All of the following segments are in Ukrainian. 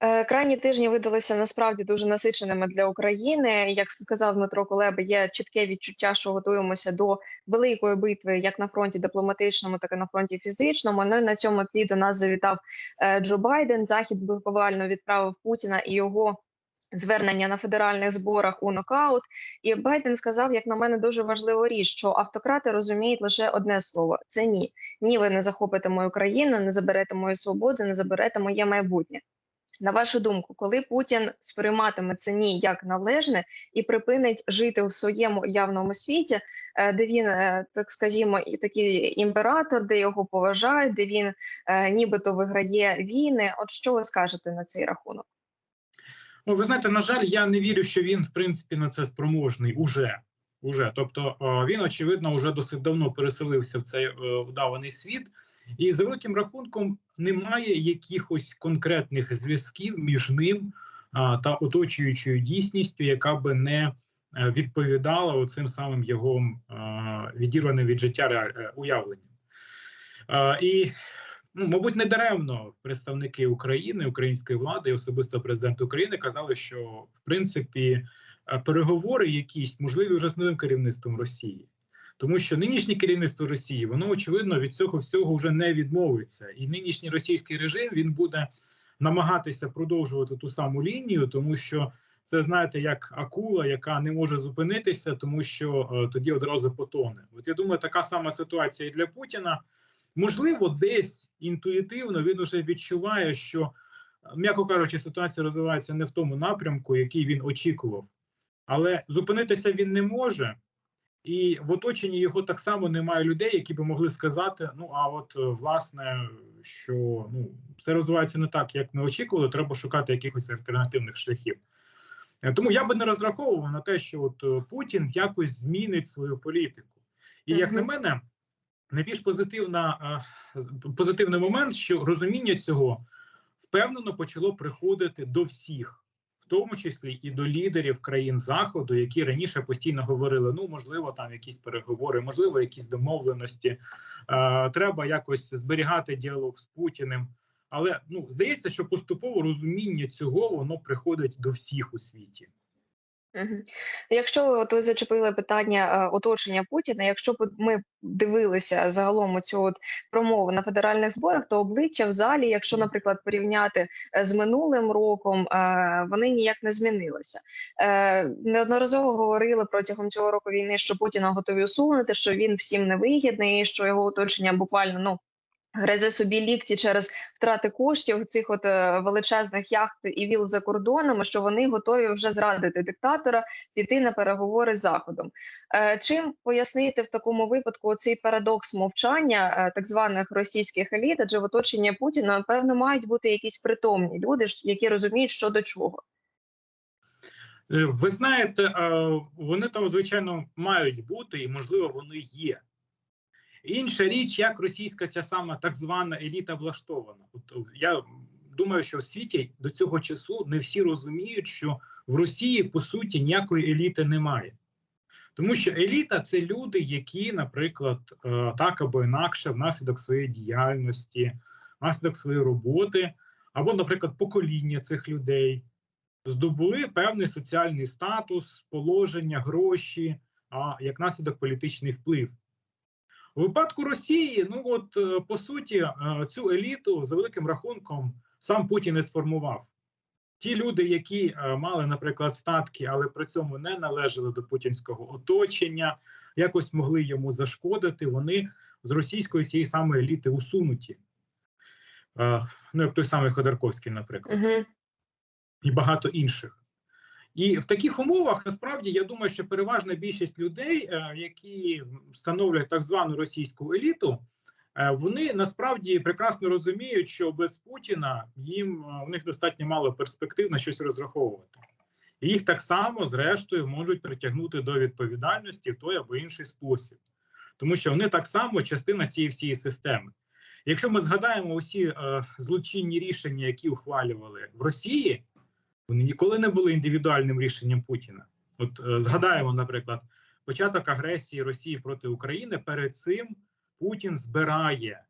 Е, Крайні тижні видалися насправді дуже насиченими для України. Як сказав Дмитро Кулеба, є чітке відчуття, що готуємося до великої битви, як на фронті дипломатичному, так і на фронті фізичному. Ну і на цьому тлі до нас завітав е, Джо Байден. Захід буквально відправив Путіна і його. Звернення на федеральних зборах у нокаут, і Байден сказав, як на мене, дуже важливу річ, що автократи розуміють лише одне слово: це ні. Ні, ви не захопите мою країну, не заберете мою свободу, не заберете моє майбутнє. На вашу думку, коли Путін сприйматиме це ні як належне і припинить жити у своєму явному світі, е, де він, е, так скажімо, і такий імператор, де його поважають, де він е, нібито виграє війни. От що ви скажете на цей рахунок? Ну, ви знаєте, на жаль, я не вірю, що він в принципі на це спроможний уже. Уже. Тобто він, очевидно, вже досить давно переселився в цей удаваний світ, і за великим рахунком немає якихось конкретних зв'язків між ним та оточуючою дійсністю, яка би не е, відповідала оцим самим його відірваним від життя е, уявленням. І ну, мабуть, не даремно представники України, української влади і особисто президент України казали, що в принципі е, переговори якісь можливі вже з новим керівництвом Росії. Тому що нинішнє керівництво Росії воно очевидно від цього всього вже не відмовиться, і нинішній російський режим він буде намагатися продовжувати ту саму лінію, тому що це знаєте як акула, яка не може зупинитися, тому що е, тоді одразу потоне. От я думаю, така сама ситуація і для Путіна. Можливо, десь інтуїтивно він уже відчуває, що, м'яко кажучи, ситуація розвивається не в тому напрямку, який він очікував, але зупинитися він не може, і в оточенні його так само немає людей, які би могли сказати: ну а от власне, що ну все розвивається не так, як ми очікували. Треба шукати якихось альтернативних шляхів. Е, тому я би не розраховував на те, що от Путін якось змінить свою політику, і як на мене найбільш позитивна позитивний момент, що розуміння цього впевнено почало приходити до всіх, тому числі і до лідерів країн заходу, які раніше постійно говорили: ну можливо, там якісь переговори, можливо, якісь домовленості. Треба якось зберігати діалог з Путіним. Але ну здається, що поступово розуміння цього воно приходить до всіх у світі. Угу. Якщо от ви зачепили питання е, оточення Путіна, якщо б ми дивилися загалом цю от промову на федеральних зборах, то обличчя в залі, якщо, наприклад, порівняти е, з минулим роком, е, вони ніяк не змінилися. Неодноразово говорили протягом цього року війни, що Путіна готові усунути, що він всім невигідний, що його оточення буквально ну Гризе собі лікті через втрати коштів цих от е, величезних яхт і віл за кордонами, що вони готові вже зрадити диктатора, піти на переговори з заходом. Е, чим пояснити в такому випадку цей парадокс мовчання е, так званих російських еліт, адже в оточенні Путіна певно мають бути якісь притомні люди, які розуміють, що до чого. Ви знаєте, вони там звичайно мають бути, і можливо вони є. Інша річ, як російська ця сама так звана еліта влаштована. От я думаю, що в світі до цього часу не всі розуміють, що в Росії по суті ніякої еліти немає. Тому що еліта це люди, які, наприклад, е, так або інакше, внаслідок своєї діяльності, внаслідок своєї роботи, або, наприклад, покоління цих людей здобули певний соціальний статус, положення, гроші, а як наслідок політичний вплив. У випадку Росії, ну от е, по суті, е, цю еліту за великим рахунком сам Путін і сформував. Ті люди, які е, мали, наприклад, статки, але при цьому не належали до путінського оточення, якось могли йому зашкодити. Вони з російської цієї самої еліти усунуті. Ну, як той самий Ходорковський, наприклад, угу. і багато інших. І в таких умовах насправді я думаю, що переважна більшість людей, е, які становлять так звану російську еліту, е, вони насправді прекрасно розуміють, що без Путіна їм е, у них достатньо мало перспектив на щось розраховувати. Їх так само, зрештою, можуть притягнути до відповідальності в той або інший спосіб, тому що вони так само частина цієї всієї системи. Якщо ми згадаємо усі е, злочинні рішення, які ухвалювали в Росії. Вони ніколи не були індивідуальним рішенням Путіна. От е, згадаємо, наприклад, початок агресії Росії проти України. Перед цим Путін збирає е,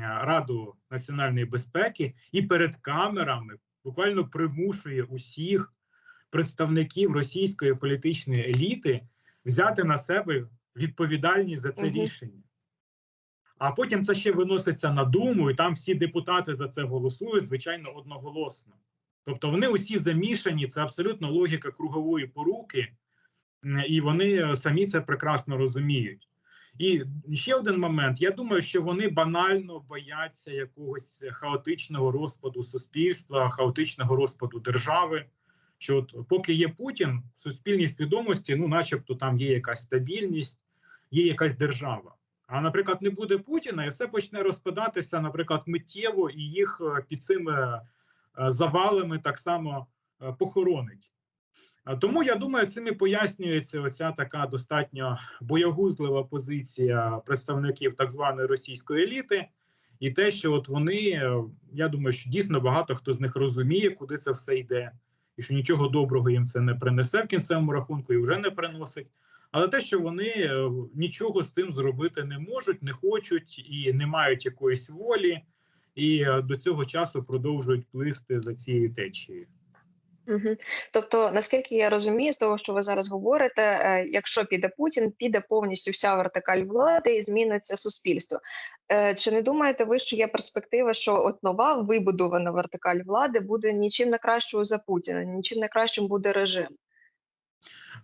Раду національної безпеки і перед камерами буквально примушує усіх представників російської політичної еліти взяти на себе відповідальність за це Мгм. рішення. А потім це ще виноситься на думу, і там всі депутати за це голосують, звичайно, одноголосно. Тобто вони усі замішані, це абсолютно логіка кругової поруки, і вони самі це прекрасно розуміють. І ще один момент: я думаю, що вони банально бояться якогось хаотичного розпаду суспільства, хаотичного розпаду держави. Що от поки є Путін, в суспільній свідомості, ну, начебто, там є якась стабільність, є якась держава. А наприклад, не буде Путіна, і все почне розпадатися, наприклад, миттєво, і їх е, під цими е, завалами так само е, похоронить. А Тому я думаю, цим і пояснюється оця така достатньо боягузлива позиція представників так званої російської еліти, і те, що от вони, е, я думаю, що дійсно багато хто з них розуміє, куди це все йде, і що нічого доброго їм це не принесе в кінцевому рахунку і вже не приносить. Але те, що вони е, нічого з цим зробити не можуть, не хочуть і не мають якоїсь волі, і е, до цього часу продовжують плисти за цією течією. Тобто, наскільки я розумію, з того, що ви зараз говорите, е, якщо піде Путін, піде повністю вся вертикаль влади і зміниться суспільство. Е, Чи не думаєте ви, що є перспектива, що от нова вибудована вертикаль влади буде нічим не кращою за Путіна, нічим не кращим буде режим?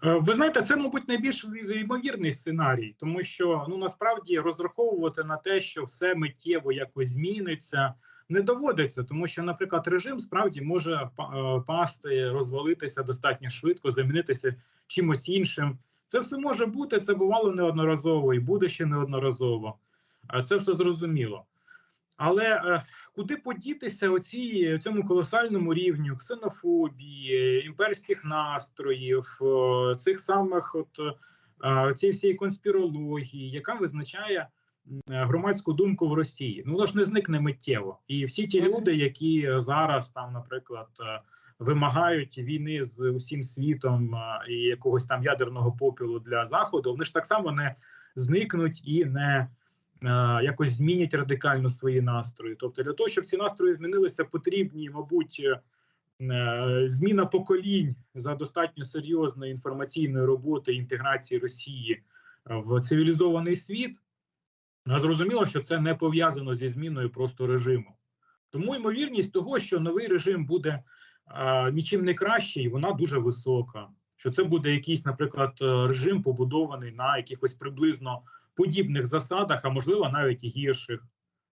Е, Ви знаєте, це, мабуть, найбільш ймовірний сценарій, тому що ну насправді розраховувати на те, що все миттєво якось зміниться, не доводиться, тому що, наприклад, режим справді може е, пасти, розвалитися достатньо швидко, замінитися чимось іншим. Це все може бути. Це бувало неодноразово і буде ще неодноразово. Це все зрозуміло. Але е, куди подітися оці, цьому колосальному рівню ксенофобії, імперських настроїв, цих самих от е, цієї всієї конспірології, яка визначає громадську думку в Росії? Ну воно ж не зникне миттєво. І всі ті люди, які зараз там, наприклад, е, вимагають війни з усім світом і якогось там ядерного попілу для заходу, вони ж так само не зникнуть і не якось змінять радикально свої настрої. Тобто, для того, щоб ці настрої змінилися, потрібні, мабуть, е, е, зміна поколінь за достатньо серйозної інформаційної роботи інтеграції Росії в цивілізований світ. Зрозуміло, що це не пов'язано зі зміною просто режиму. Тому ймовірність того, що новий режим буде а, нічим не кращий, вона дуже висока. Що це буде якийсь, наприклад, е, режим побудований на якихось приблизно подібних засадах, а можливо навіть і гірших.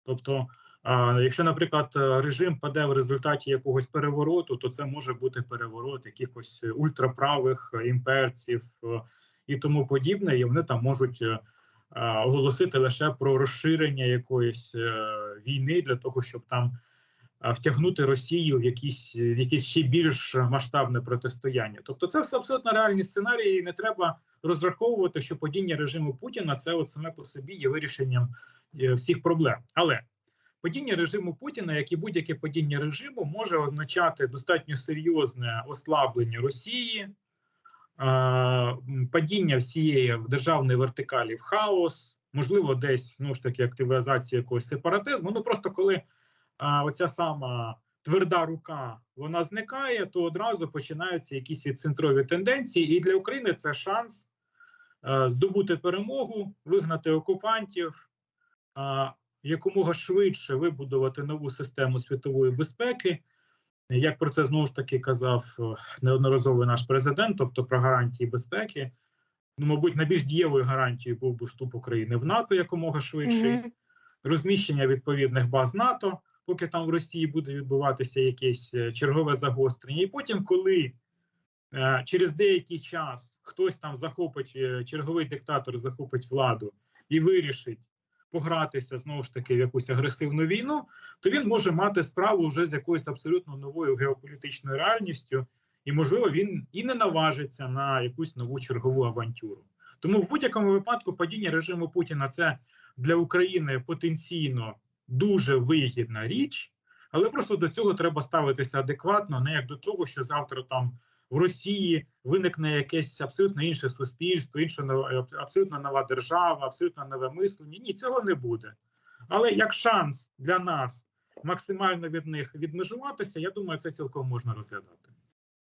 Тобто, якщо, наприклад, е, режим паде в результаті якогось перевороту, то це може бути переворот якихось ультраправих е, імперців е, і тому подібне, і вони там можуть оголосити лише про розширення якоїсь війни для того, щоб там втягнути Росію в якісь в якесь ще більш масштабне протистояння. Тобто, це все абсолютно реальні сценарії, і не треба розраховувати, що падіння режиму Путіна це от саме по собі є вирішенням е, всіх проблем. Але падіння режиму Путіна, як і будь-яке падіння режиму, може означати достатньо серйозне ослаблення Росії. Падіння всієї державної вертикалі в хаос, можливо, десь ну ж таки активізація якогось сепаратизму. Ну просто коли оця сама тверда рука вона зникає, то одразу починаються якісь відцентрові тенденції. І для України це шанс е, здобути перемогу, вигнати окупантів, а, якомога швидше вибудувати нову систему світової безпеки. Як про це знову ж таки казав е, неодноразово наш президент, тобто про гарантії безпеки. Ну, мабуть, найбільш дієвою гарантією був би вступ України в НАТО якомога швидший Мгм. розміщення відповідних баз НАТО, поки там в Росії буде відбуватися якесь е, чергове загострення. І потім, коли е, через деякий час хтось там захопить, е, черговий диктатор захопить владу і вирішить погратися знову ж таки в якусь агресивну війну, то він може мати справу вже з якоюсь абсолютно новою геополітичною реальністю, і можливо він і не наважиться на якусь нову чергову авантюру. Тому в будь-якому випадку падіння режиму Путіна це для України потенційно дуже вигідна річ, але просто до цього треба ставитися адекватно, не як до того, що завтра там в Росії виникне якесь абсолютно інше суспільство, інша нова- абсолютно нова держава, абсолютно нове мислення. Ні, цього не буде. Але як шанс для нас максимально від них відмежуватися, я думаю, це цілком можна розглядати.